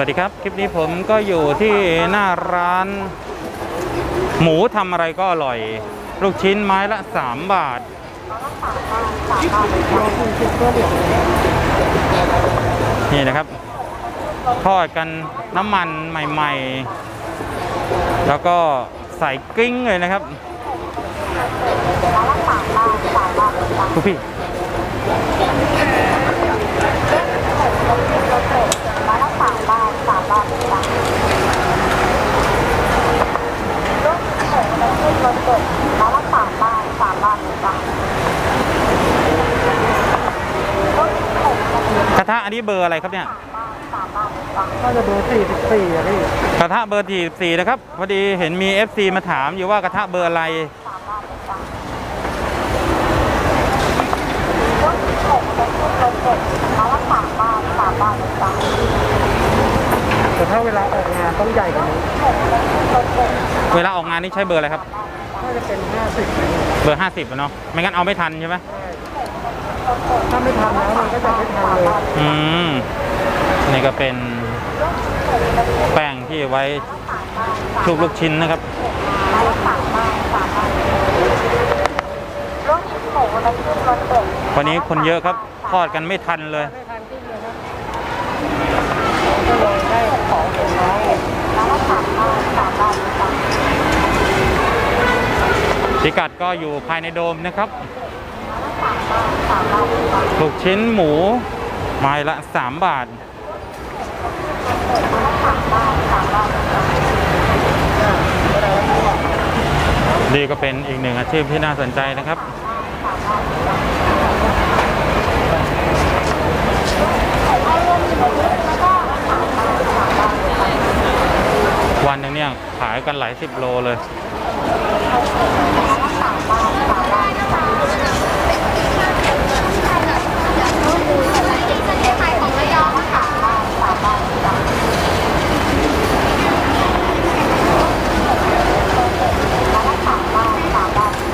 วัสดีครับ คลิปนี้ผมก็อยู่ที่หน้าร้าน หมูทำอะไรก็อร่อย ลูกชิ้นไม้ละ 3 บาท นี่นะครับ ทอดกันน้ำมันใหม่ ๆ แล้วก็ใส่กิ้งเลยนะครับทุกพี่ กระทะอันนี้เบอร์อะไรครับเนี่ยน่าจะเบอร์สี่สิบสี่อะพี่กระทะเบอร์ที่14นะครับ พอดีเห็นมี FC มาถามอยู่ว่ากระทะเบอร์อะไรแต่ถ้า เวลาออกงานต้องใหญ่กว่านี้เวลาออกงานนี่ใช้เบอร์อะไรครับ น่าจะเป็นห้าสิบเบอร์ 50อะเนาะไม่งั้นเอาไม่ทันใช่ไหมถ้าไม่ทันแล้วมันก็จะไม่ทันเลยอืมนี่ก็เป็นแป้งที่ไว้คลุกลูกชิ้นนะครับ วันนี้คนเยอะครับทอดกันไม่ทันเลยไม่ทันขึ้นเลยนะ ก็เลยได้ของของน้องพิกัดก็อยู่ภายในโดมนะครับ ลูกชิ้นหมูไม้ละ 3 บาทดีก็เป็นอีกหนึ่งอาชีพที่น่าสนใจนะครับ วันหนึงเนี่ยขายกันหลายสิบโลเลย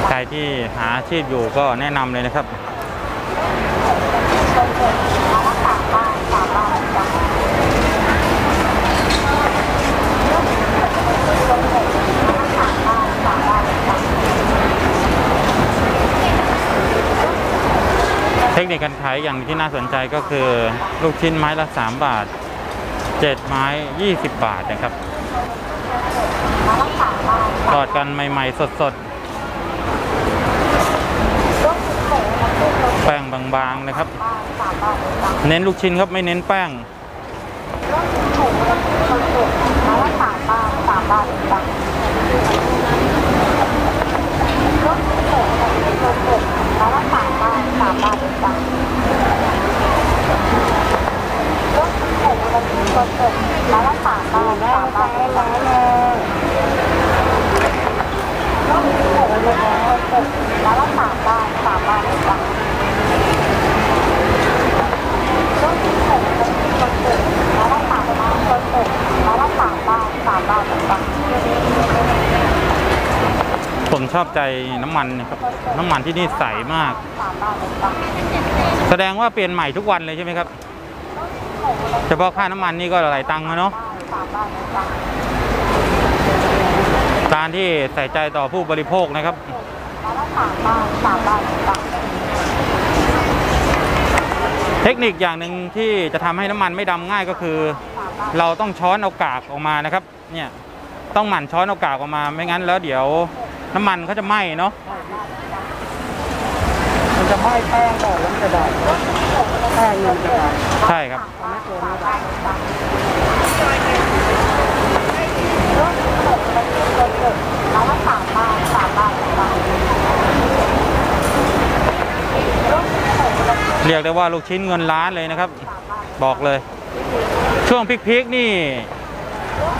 ใครที่หาอาชีพอยู่ก็แนะนำเลยนะครับ เทคนิคการขายอย่างที่น่าสนใจก็คือลูกชิ้นไม้ละ 3 บาท 7 ไม้ 20 บาทนะครับทอดกันใหม่ ๆ สดๆ แป้งบางๆนะครับ เน้นลูกชิ้นครับไม่เน้นแป้งผมช อบใจน้ำมันนะครับ น้ำมันที่นี่ใสมาก แสดงว่าเปลี่ยนใหม่ทุกวันเลยใช่ไหมครับ เฉพาะค่าน้ำมันนี่ก็หลายตังค์นะเนาะการที่ใส่ใจต่อผู้บริโภคนะครับเทคนิคอย่างหนึ่งที่จะทำให้น้ำมันไม่ดำง่ายก็คือ เราต้องช้อนเอากากออกมานะครับ เนี่ยต้องหมั่นช้อนเอากากออกมาไม่งั้นแล้วเดี๋ยว น้ำมันเขาจะไหม้เนาะมันจะไหม้แป้งก่อนแล้วมันจะดำแป้งมันจะดำใช่ครับมันไม่เกินนี้เรียกได้ว่าลูกชิ้นเงินล้านเลยนะครับ บอกเลย ช่วงพีคๆนี่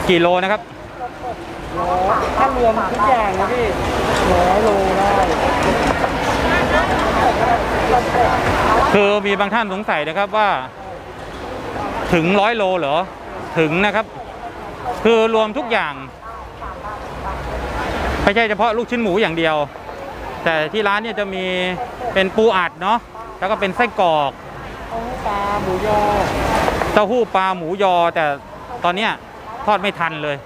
กี่โลนะครับร้อย ถ้ารวมทุกอย่างนะพี่ร้อยโลได้คือมีบางท่านสงสัยนะครับว่า ถึงร้อยโลเหรอ ถึงนะครับ คือรวมทุกอย่างไม่ใช่เฉพาะลูกชิ้นหมูอย่างเดียว แต่ที่ร้านเนี่ยจะมีเป็นปูอัดเนาะแล้วก็เป็นไส้กรอกเอาปลาหมูยอเต้าหู้ปลาหมูยอ แต่ตอนเนี้ยทอดไม่ทันเลย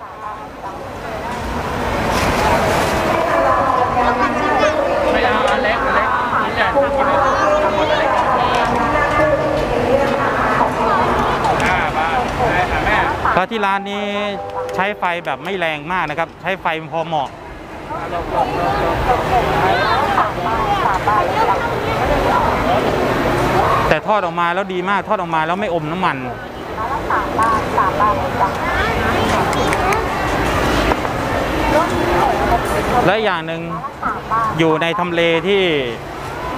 ไม่เอาอันเล็กอันเล็กนี่แหละถ้ากินไม่หมดทั้งหมดอันเล็กอ่าบ้านแม่ แม่ก็ที่ร้านนี้ใช้ไฟแบบไม่แรงมากนะครับ ใช้ไฟพอเหมาะแต่ทอดออกมาแล้วดีมากทอดออกมาแล้วไม่อมน้ำมันและอย่างหนึ่งอยู่ในทำเลที่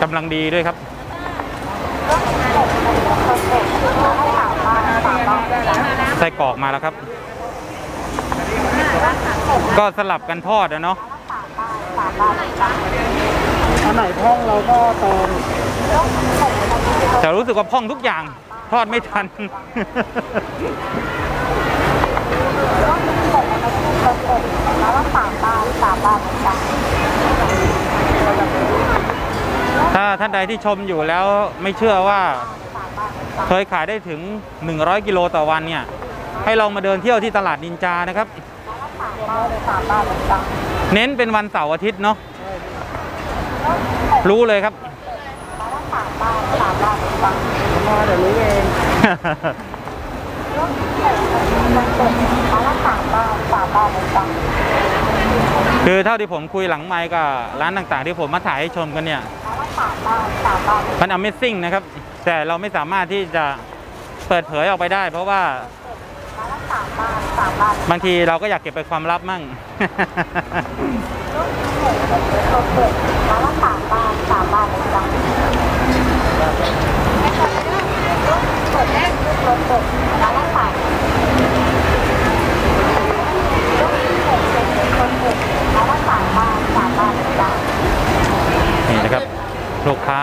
กำลังดีด้วยครับไส้กรอกมาแล้วครับ ก็สลับกันทอดนะเนาะอันไหนพ่องเราก็เติมแต่รู้สึกว่าพร่องทุกอย่าง ทอดไม่ทัน ถ้าท่านใดที่ชมอยู่แล้วไม่เชื่อว่า เคยขายได้ถึง 100 กิโลต่อวันเนี่ย ให้ลองมาเดินเที่ยวที่ตลาดนินจานะครับ เน้นเป็นวันเสาร์อาทิตย์เนาะรู้เลยครับมาเดี๋ยวรู้เองคือเท่าที่ผมคุยหลังไมค์กับร้านต่างๆ ที่ผมมาถ่ายให้ชมกันเนี่ย มัน Amazing นะครับ แต่เราไม่สามารถที่จะเปิดเผยออกไปได้ เพราะว่า บางทีเราก็อยากเก็บเป็นความลับมั่งนี่นะครับลูกค้า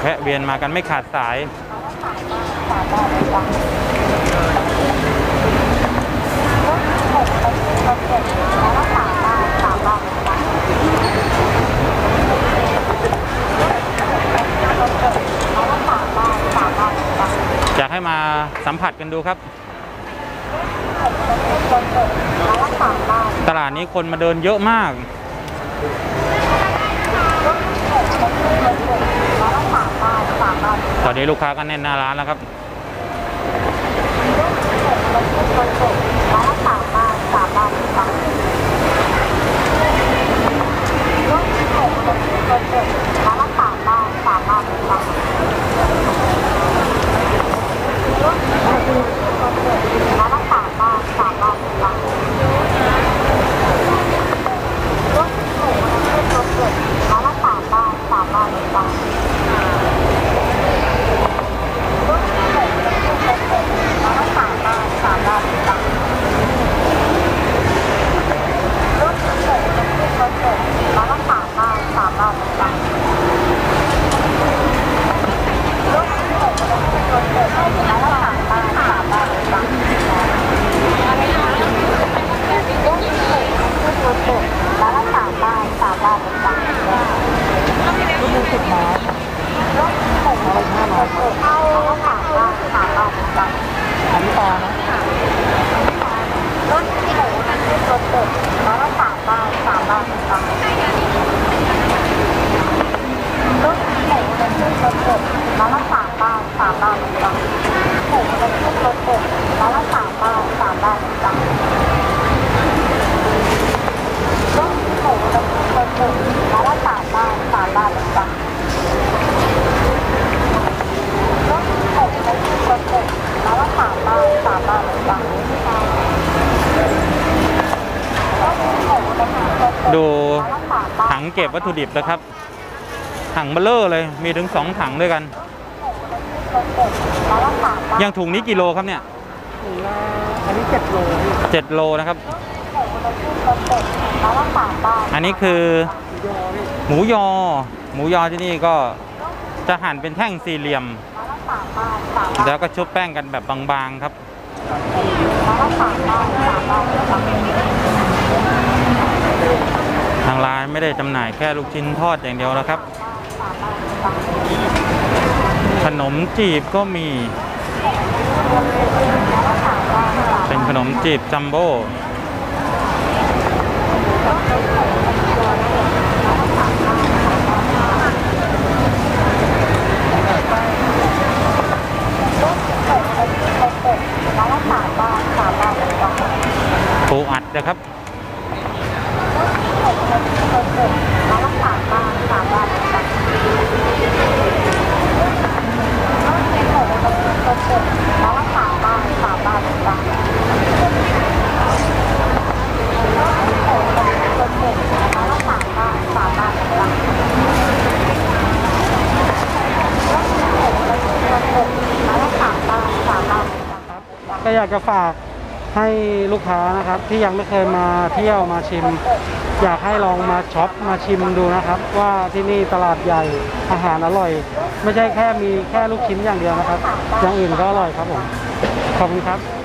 แวะเวียนมากันไม่ขาดสายอยากให้มา สัมผัสกันดูครับ ตลาดนี้คนมาเดินเยอะมาก ตอนนี้ลูกค้าก็แน่นหน้าร้านแล้วครับ อัน ดูถังเก็บวัตถุดิบนะครับ ถังเบลเลอร์เลยมีถึงสองถังด้วยกัน อย่างถุงนี้กิโลครับเนี่ยถุงละอันนี้เจ็ดโลเจ็ดโลนะครับ อันนี้คือหมูยอ หมูยอที่นี่ก็จะหั่นเป็นแท่งสี่เหลี่ยม แล้วก็ชุบแป้งกันแบบบางๆครับทางร้านไม่ได้จำหน่ายแค่ลูกชิ้นทอดอย่างเดียวนะครับ ขนมจีบก็มี เป็นขนมมจีบจัมโบ้ ปูอัดนะครับก็อยากจะฝาก ให้ลูกค้านะครับที่ยังไม่เคยมาเที่ยวมาชิม อยากให้ลองมาช็อปมาชิมดูนะครับ ว่าที่นี่ตลาดใหญ่อาหารอร่อย ไม่ใช่แค่มีแค่ลูกชิ้นอย่างเดียวนะครับอย่างอื่นก็อร่อยครับผมขอบคุณครับ